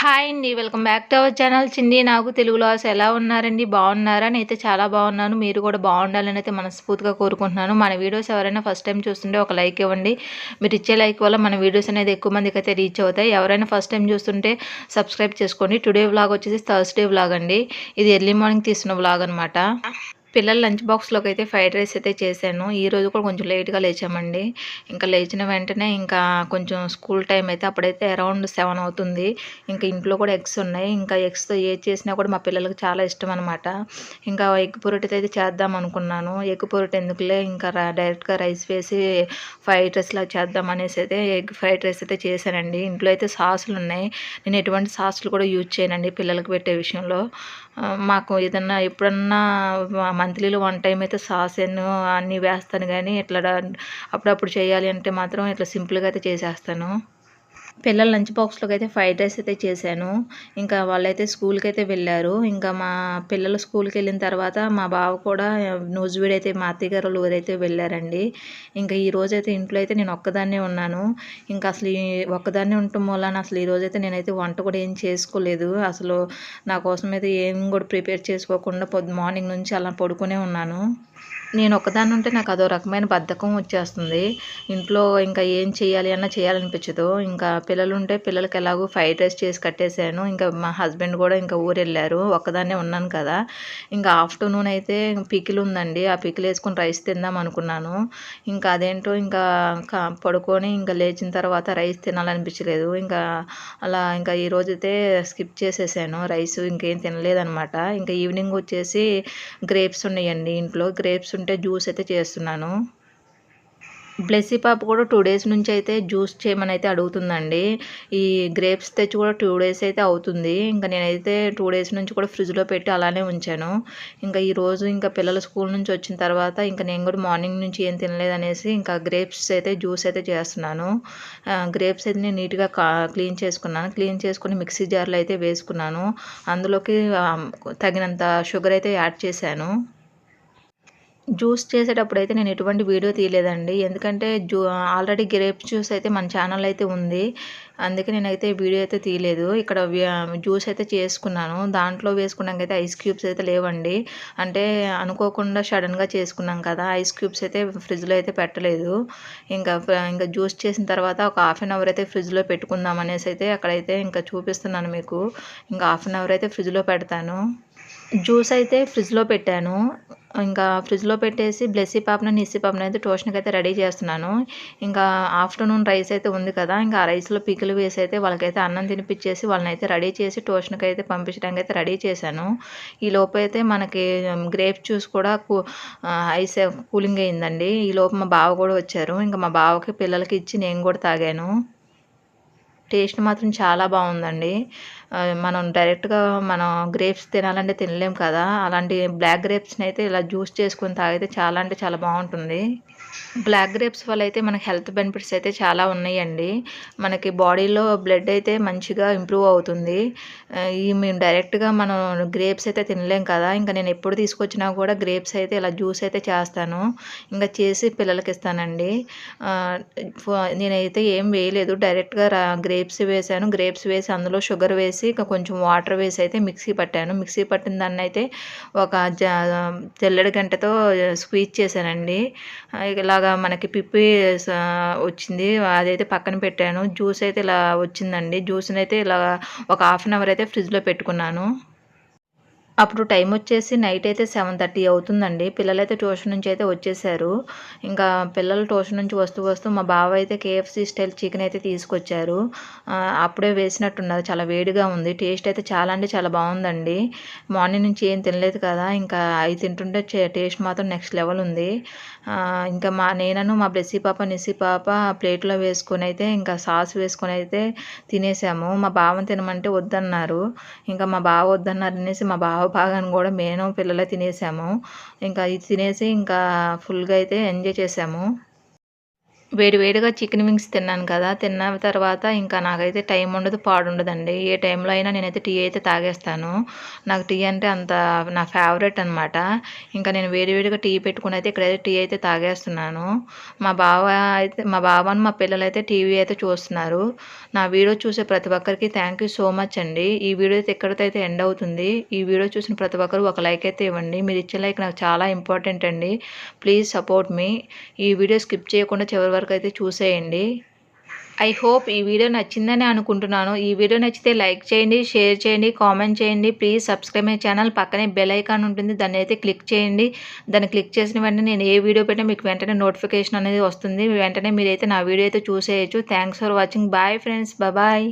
Hi అండి welcome back to our channel చింది నాకు తెలుగులో అసలు ఎలా ఉన్నారండి? బాగున్నారా? నేనైతే చాలా బాగున్నాను. మీరు కూడా బాగుండాలని అయితే మనస్ఫూర్తిగా కోరుకుంటున్నాను. మన వీడియోస్ ఎవరైనా ఫస్ట్ టైం చూస్తుంటే ఒక లైక్ ఇవ్వండి. మీరు ఇచ్చే లైక్ వల్ల మన వీడియోస్ అనేది ఎక్కువ మందికి అయితే రీచ్ అవుతాయి. ఎవరైనా ఫస్ట్ టైం చూస్తుంటే సబ్స్క్రైబ్ చేసుకోండి. టుడే వ్లాగ్ వచ్చేసి థర్స్డే వ్లాగ్ అండి. ఇది ఎర్లీ మార్నింగ్ తీసిన వ్లాగ్ అనమాట పిల్లల లంచ్ బాక్స్లోకి అయితే ఫ్రైడ్ రైస్ అయితే చేశాను. ఈరోజు కూడా కొంచెం లేట్గా లేచామండి. ఇంకా లేచిన వెంటనే ఇంకా కొంచెం స్కూల్ టైం అయితే అప్పుడైతే అరౌండ్ సెవెన్ అవుతుంది. ఇంకా ఇంట్లో కూడా ఎగ్స్ ఉన్నాయి. ఇంకా ఎగ్స్తో ఏది చేసినా కూడా మా పిల్లలకి చాలా ఇష్టం అనమాట ఇంకా ఎగ్ పొరటి అయితే చేద్దాం అనుకున్నాను. ఎగ్ పొరటి ఎందుకులే? ఇంకా డైరెక్ట్గా రైస్ వేసి ఫ్రైడ్ రైస్ లాగా చేద్దాం అనేసి అయితే ఎగ్ ఫ్రైడ్ రైస్ అయితే చేశానండి. ఇంట్లో అయితే సాసులు ఉన్నాయి. నేను ఎటువంటి సాసులు కూడా యూజ్ చేయనండి పిల్లలకు పెట్టే విషయంలో. మాకు ఏదన్నా ఎప్పుడన్నా మంత్లీలో వన్ టైం అయితే సాస్ అన్నీ వేస్తాను కానీ ఇట్లా అప్పుడప్పుడు చేయాలి అంటే మాత్రం ఇట్లా సింపుల్గా అయితే చేసేస్తాను. పిల్లల లంచ్ బాక్స్లోకి అయితే ఫ్రైడ్ రైస్ అయితే చేశాను. ఇంకా వాళ్ళైతే స్కూల్కి అయితే వెళ్ళారు. ఇంకా మా పిల్లలు స్కూల్కి వెళ్ళిన తర్వాత మా బావ కూడా నూజివీడ్ అయితే మా అత్తయ్య ఊరైతే వెళ్ళారండి. ఇంకా ఈ రోజైతే ఇంట్లో అయితే నేను ఒక్కదాన్నే ఉన్నాను. ఇంకా అసలు ఒక్కదాన్నే ఉండటం వల్ల అసలు ఈ రోజైతే నేనైతే వంట కూడా ఏం చేసుకోలేదు. అసలు నా కోసం అయితే ఏం కూడా ప్రిపేర్ చేసుకోకుండా పొద్దు మార్నింగ్ నుంచి అలా పడుకునే ఉన్నాను. నేను ఒకదాన్ని ఉంటే నాకు అదో రకమైన బద్ధకం వచ్చేస్తుంది. ఇంట్లో ఇంకా ఏం చేయాలి అన్నా చేయాలనిపించదు. ఇంకా పిల్లలు ఉంటే పిల్లలకి ఎలాగో ఫ్రైడ్ రైస్ చేసి కట్టేశాను. ఇంకా మా హస్బెండ్ కూడా ఇంకా ఊరు వెళ్ళారు ఒక్కదాన్నే ఉన్నాను కదా. ఇంకా ఆఫ్టర్నూన్ అయితే పికిల్ ఉందండి. ఆ పికిల్ వేసుకుని రైస్ తిందాం అనుకున్నాను. ఇంకా అదేంటో ఇంకా పడుకొని ఇంకా లేచిన తర్వాత రైస్ తినాలనిపించలేదు. ఇంకా అలా ఇంకా ఈరోజు అయితే స్కిప్ చేసేసాను. రైస్ ఇంకేం తినలేదనమాట ఇంకా ఈవినింగ్ వచ్చేసి గ్రేప్స్ ఉన్నాయండి ఇంట్లో. గ్రేప్స్ ఉంటే జ్యూస్ అయితే చేస్తున్నాను. బ్లెస్సీ పాప కూడా టూ డేస్ నుంచి అయితే జ్యూస్ చేయమని అయితే అడుగుతుందండి. ఈ గ్రేప్స్ తెచ్చి కూడా టూ డేస్ అయితే అవుతుంది. ఇంకా నేనైతే టూ డేస్ నుంచి కూడా ఫ్రిడ్జ్లో పెట్టి అలానే ఉంచాను. ఇంకా ఈరోజు ఇంకా పిల్లలు స్కూల్ నుంచి వచ్చిన తర్వాత ఇంకా నేను కూడా మార్నింగ్ నుంచి ఏం తినలేదనేసి ఇంకా గ్రేప్స్ అయితే జ్యూస్ అయితే చేస్తున్నాను. గ్రేప్స్ అయితే నేను నీట్గా క్లీన్ చేసుకున్నాను. క్లీన్ చేసుకుని మిక్సీ జార్లో అయితే వేసుకున్నాను. అందులోకి తగినంత షుగర్ అయితే యాడ్ చేశాను. జ్యూస్ చేసేటప్పుడు అయితే నేను ఎటువంటి వీడియో తీయలేదండి. ఎందుకంటే జ్యూ ఆల్రెడీ గ్రేప్ జ్యూస్ అయితే మన ఛానల్ అయితే ఉంది. అందుకే నేనైతే వీడియో అయితే తీయలేదు. ఇక్కడ జ్యూస్ అయితే చేసుకున్నాను. దాంట్లో వేసుకున్నాక అయితే ఐస్ క్యూబ్స్ అయితే లేవండి. అంటే అనుకోకుండా సడన్గా చేసుకున్నాం కదా ఐస్ క్యూబ్స్ అయితే ఫ్రిడ్జ్లో అయితే పెట్టలేదు. ఇంకా ఇంకా జ్యూస్ చేసిన తర్వాత ఒక హాఫ్ అన్ అవర్ అయితే ఫ్రిడ్జ్లో పెట్టుకుందాం అనేసి అయితే అక్కడైతే ఇంకా చూపిస్తున్నాను మీకు. ఇంకా హాఫ్ అన్ అవర్ అయితే ఫ్రిడ్జ్లో పెడతాను. జ్యూస్ అయితే ఫ్రిడ్జ్లో పెట్టాను. ఇంకా ఫ్రిడ్జ్లో పెట్టేసి బ్లెస్సీ పాపను నిస్సీ పాపను అయితే ట్యూషన్కి అయితే రెడీ చేస్తున్నాను. ఇంకా ఆఫ్టర్నూన్ రైస్ అయితే ఉంది కదా ఇంకా ఆ రైస్లో పికిలు వేసి అయితే వాళ్ళకైతే అన్నం తినిపించేసి వాళ్ళని అయితే రెడీ చేసి ట్యూషన్కి అయితే పంపించడానికి అయితే రెడీ చేశాను. ఈ లోపు అయితే మనకి గ్రేప్ జ్యూస్ కూడా ఐస్ కూలింగ్ అయిందండి. ఈ లోపు మా బావ కూడా వచ్చారు. ఇంకా మా బావకి పిల్లలకి ఇచ్చి నేను కూడా తాగాను. టేస్ట్ మాత్రం చాలా బాగుందండి. మనం డైరెక్ట్గా మనం గ్రేప్స్ తినాలంటే తినలేం కదా. అలాంటి బ్లాక్ గ్రేప్స్ని అయితే ఇలా జ్యూస్ చేసుకొని తాగితే చాలా అంటే చాలా బాగుంటుంది. బ్లాక్ గ్రేప్స్ వల్ల అయితే మనకి హెల్త్ బెనిఫిట్స్ అయితే చాలా ఉన్నాయండి. మనకి బాడీలో బ్లడ్ అయితే మంచిగా ఇంప్రూవ్ అవుతుంది. ఈ మేము డైరెక్ట్గా మనం గ్రేప్స్ అయితే తినలేం కదా. ఇంకా నేను ఎప్పుడు తీసుకొచ్చినా కూడా గ్రేప్స్ అయితే ఇలా జ్యూస్ అయితే చేస్తాను. ఇంకా చేసి పిల్లలకి ఇస్తానండి. నేనైతే ఏం వేయలేదు. డైరెక్ట్గా గ్రేప్స్ వేసాను. గ్రేప్స్ వేసి అందులో షుగర్ వేసి ఇంకా కొంచెం వాటర్ వేసి అయితే మిక్సీ పట్టాను. మిక్సీ పట్టిన దాన్ని అయితే ఒక తెల్లడి గంటతో స్క్వీజ్ చేశానండి. ఇలాగా మనకి పిప్పి వచ్చింది. అదైతే పక్కన పెట్టాను. జ్యూస్ అయితే ఇలా వచ్చిందండి. జ్యూస్ని అయితే ఇలా ఒక హాఫ్ అన్ అవర్ అయితే ఫ్రిడ్జ్లో పెట్టుకున్నాను. అప్పుడు టైం వచ్చేసి నైట్ అయితే సెవెన్ థర్టీ అవుతుందండి. పిల్లలైతే ట్యూషన్ నుంచి అయితే వచ్చేసారు. ఇంకా పిల్లలు ట్యూషన్ నుంచి వస్తూ వస్తూ మా బావ అయితే కేఎఫ్సీ స్టైల్ చికెన్ అయితే తీసుకొచ్చారు. అప్పుడే వేసినట్టున్నారు. చాలా వేడిగా ఉంది. టేస్ట్ అయితే చాలా అంటే చాలా బాగుందండి. మార్నింగ్ నుంచి ఏం తినలేదు కదా. ఇంకా అవి తింటుంటే టేస్ట్ మాత్రం నెక్స్ట్ లెవెల్ ఉంది. ఇంకా మా నేనను మా బ్లెస్సీ పాప నిస్సీ పాప ప్లేట్లో వేసుకొని అయితే ఇంకా సాస్ వేసుకొని అయితే తినేసాము. మా బావని తినమంటే వద్దన్నారు. ఇంకా మా బావ వద్దన్నారు అనేసి మా బావ భాగాన్ని కూడా మేము పిల్లలే తినేసాము. ఇంకా ఇది తినేసి ఇంకా ఫుల్గా అయితే ఎంజాయ్ చేసాము. వేడివేడిగా చికెన్ వింగ్స్ తిన్నాను కదా తిన్న తర్వాత ఇంకా నాకైతే టైం ఉండదు పాడుండదండి. ఏ టైంలో అయినా నేనైతే టీ అయితే తాగేస్తాను. నాకు టీ అంటే అంత నా ఫేవరెట్ అనమాట ఇంకా నేను వేడివేడిగా టీ పెట్టుకుని అయితే ఇక్కడైతే టీ అయితే తాగేస్తున్నాను. మా బావ అయితే మా బావని మా పిల్లలు అయితే టీవీ అయితే చూస్తున్నారు. నా వీడియో చూసే ప్రతి ఒక్కరికి థ్యాంక్ యూ సో మచ్ అండి. ఈ వీడియో అయితే ఎక్కడితో అయితే ఎండ్ అవుతుంది. ఈ వీడియో చూసిన ప్రతి ఒక్కరు ఒక లైక్ అయితే ఇవ్వండి. మీరు ఇచ్చే లైక్ నాకు చాలా ఇంపార్టెంట్ అండి. Please support me. ఈ వీడియో స్కిప్ చేయకుండా చివరి వరకు అయితే చూసేయండి. ఐ హోప్ ఈ వీడియో నచ్చిందని అనుకుంటున్నాను. ఈ వీడియో నచ్చితే లైక్ చేయండి షేర్ చేయండి కామెంట్ చేయండి. ప్లీజ్ సబ్స్క్రైబ్ మై ఛానల్ పక్కనే బెల్ ఐకాన్ ఉంటుంది. దాన్ని అయితే క్లిక్ చేయండి. దాన్ని క్లిక్ చేసిన వెంటనే నేను ఏ వీడియో పెట్టినా మీకు వెంటనే నోటిఫికేషన్ అనేది వస్తుంది. వెంటనే మీరైతే నా వీడియో అయితే చూసేయచ్చు. Thanks for watching bye friends bye